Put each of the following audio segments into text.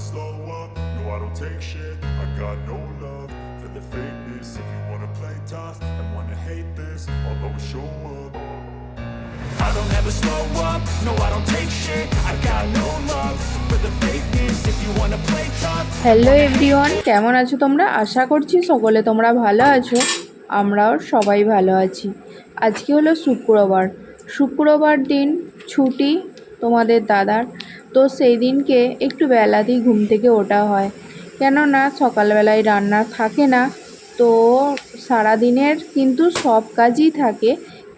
slow up, no I don't take shit I got no love for the fakeness If you wanna play tough and wanna hate this I'll always show up I don't ever slow up, no I don't take shit I got no love for the fakeness If you wanna play tough hello everyone কেমন আছো তোমরা আশা করছি সকলে তোমরা ভালো আছো আমরাও সবাই ভালো আছি আজকে হলো শুক্রবার শুক্রবার দিন ছুটি তোমাদের দাদার তো সেই দিনকে একটু বেলাতেই ঘুম থেকে ওঠা হয়। কেননা সকালবেলায় রান্না থাকে না, তো সারাদিনের কিন্তু সব কাজই থাকে।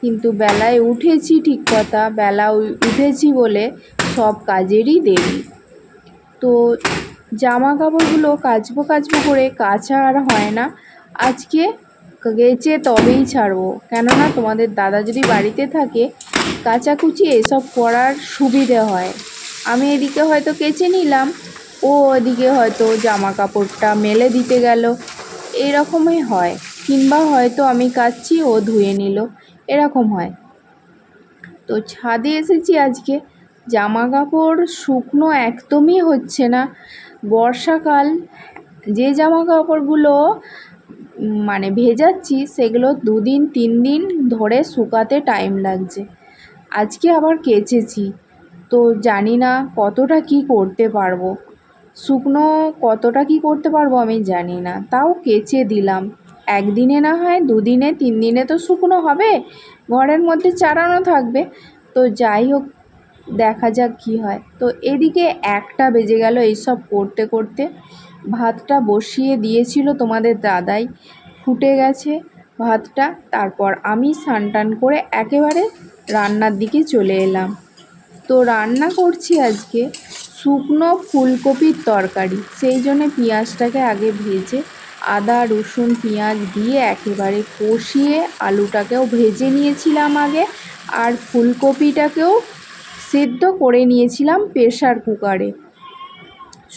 কিন্তু বেলায় উঠেছি ঠিক কথা, বেলা উঠেছি বলে সব কাজেরই দেরি। তো জামা কাপড়গুলো কাচবো কাচবো করে কাচা আর হয় না। আজকে গেচে তবেই ছাড়বো। কেননা তোমাদের দাদা যদি বাড়িতে থাকে, কাচাকুচি এসব করার সুবিধে হয়। আমি এদিকে হয়তো কেচে নিলাম, ও ওদিকে হয়তো জামা কাপড়টা মেলে দিতে গেল। এরকমই হয়, কিংবা হয়তো আমি কাচ্ছি, ও ধুয়ে নিল। এরকম হয়। তো ছাদে এসেছি আজকে। জামা কাপড় শুকনো একদমই হচ্ছে না। বর্ষাকাল, যে জামা কাপড়গুলো মানে ভেজাচ্ছি, সেগুলো দুদিন তিন দিন ধরে শুকাতে টাইম লাগছে। আজকে আবার কেচেছি। তো জানি না কতটা কি করতে পারব। শুকনো কতটা কি করতে পারব আমি জানি না। তাও কেচে দিলাম। একদিনে না হয় দুদিনে তিন দিনে তো শুকনো হবে। ঘরের মধ্যে চারানো থাকবে। তো যাই হোক, দেখা যাক কী হয়। তো এদিকে একটা বেজে গেল এইসব করতে করতে। ভাতটা বসিয়ে দিয়েছিল তোমাদের দাদাই। ফুটে গেছে ভাতটা। তারপর আমি স্নান টান করে একেবারে রান্নার দিকে চলে এলাম। তো রান্না করছি আজকে শুকনো ফুলকপির তরকারি। সেই জন্য পেঁয়াজটাকে আগে ভেজে আদা, রসুন, পেঁয়াজ দিয়ে একেবারে কষিয়ে আলুটাকেও ভেজে নিয়েছিলাম আগে আর ফুলকপিটাকেও সেদ্ধ করে নিয়েছিলাম প্রেশার কুকারে।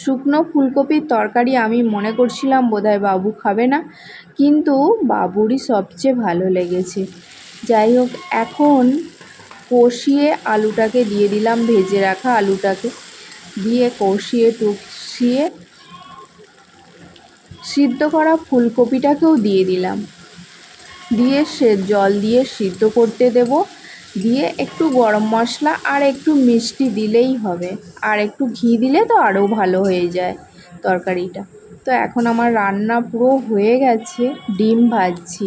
শুকনো ফুলকপির তরকারি আমি মনে করছিলাম বোধহয় বাবু খাবে না, কিন্তু বাবুরই সবচেয়ে ভালো লেগেছে। যাই হোক, এখন কষিয়ে আলুটাকে দিয়ে দিলাম, ভেজে রাখা আলুটাকে। দিয়ে কষিয়ে, টুকসিয়ে সিদ্ধ করা ফুলকপিটাকেও দিয়ে দিলাম। দিয়ে সে জল দিয়ে সিদ্ধ করতে দেব। দিয়ে একটু গরম মশলা আর একটু মিষ্টি দিলেই হবে। আর একটু ঘি দিলে তো আরও ভালো হয়ে যায় তরকারিটা। তো এখন আমার রান্না পুরো হয়ে গেছে, ডিম ভাজছি।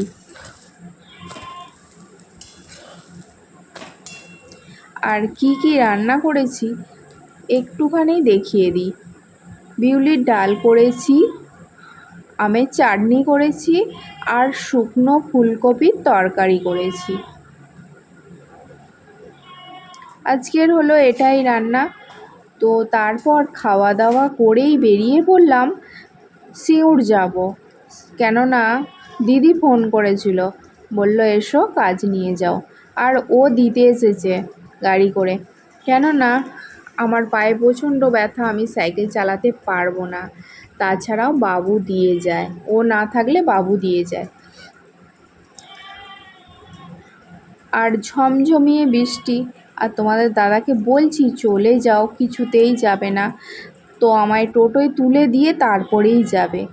আর কি কি রান্না করেছি, একটুখানি দেখিয়ে দিই। বিউলির ডাল করেছি, আমের চাটনি করেছি আর শুকনো ফুলকপির তরকারি করেছি। আজকের হলো এটাই রান্না। তো তারপর খাওয়া দাওয়া করেই বেরিয়ে পড়লাম সিউড় যাব। কেননা দিদি ফোন করেছিল, বলল, এসো, কাজ নিয়ে যাও। আর ও দিতে এসেছে। গাড়ি করে। কেননা, আমার পায়ে প্রচণ্ড ব্যথা, আমি সাইকেল চালাতে পারব না। তাছাড়াও বাবু দিয়ে যায়। ও না থাকলে বাবু দিয়ে যায়। আর ঝমঝমিয়ে বৃষ্টি। আর তোমাদের দাদাকে বলছি, চলে যাও, কিছুতেই যাবে না। তো আমায় টোটোয় তুলে দিয়ে তারপরেই যাবে।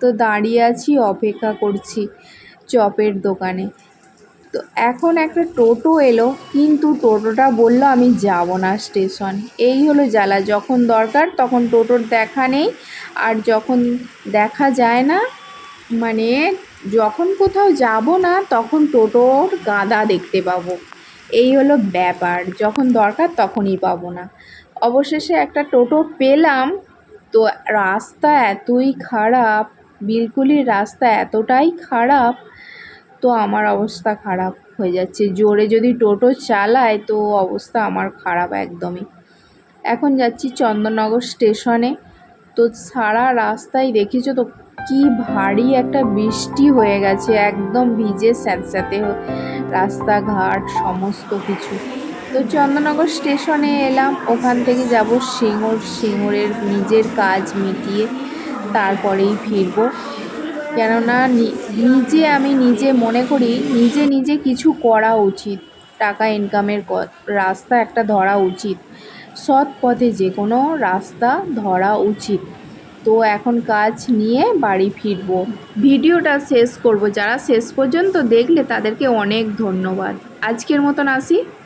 তো দাঁড়িয়ে আছি, অপেক্ষা করছি চপের দোকানে। তো এখন একটা টোটো এলো, কিন্তু টোটোটা বলল, আমি যাব না স্টেশন। এই হলো জ্বালা। যখন দরকার, তখন টোটোর দেখা নেই। আর যখন দেখা যায় না মানে যখন কোথাও যাব না, তখন টোটোর গাদা দেখতে পাবো। এই হলো ব্যাপার। যখন দরকার, তখনই পাবো না। অবশেষে একটা টোটো পেলাম। তো রাস্তা এতই খারাপ, বিলকুলই রাস্তা এতটাই খারাপ তো আমার অবস্থা খারাপ হয়ে যাচ্ছে। জোরে যদি টোটো চালায় তো অবস্থা আমার খারাপ একদমই। এখন যাচ্ছি চন্দননগর স্টেশনে। তো সারা রাস্তায় দেখেছ তো কি ভারী একটা বৃষ্টি হয়ে গেছে, একদম ভিজে স্যাঁতস্যাঁতে রাস্তাঘাট সমস্ত কিছু। তো চন্দননগর স্টেশনে এলাম, ওখান থেকে যাব সিঙ্গুর, সিঙ্গুরের নিজের কাজ মিটিয়ে তারপরেই ফিরবো। কেননা নিজে আমি নিজে মনে করি নিজে নিজে কিছু করা উচিত। টাকা ইনকামের রাস্তা একটা ধরা উচিত। সৎ পথে যে কোনো রাস্তা ধরা উচিত। তো এখন কাজ নিয়ে বাড়ি ফিরবো। ভিডিওটা শেষ করব। যারা শেষ পর্যন্ত দেখলে তাদেরকে অনেক ধন্যবাদ। আজকের মতন আসি।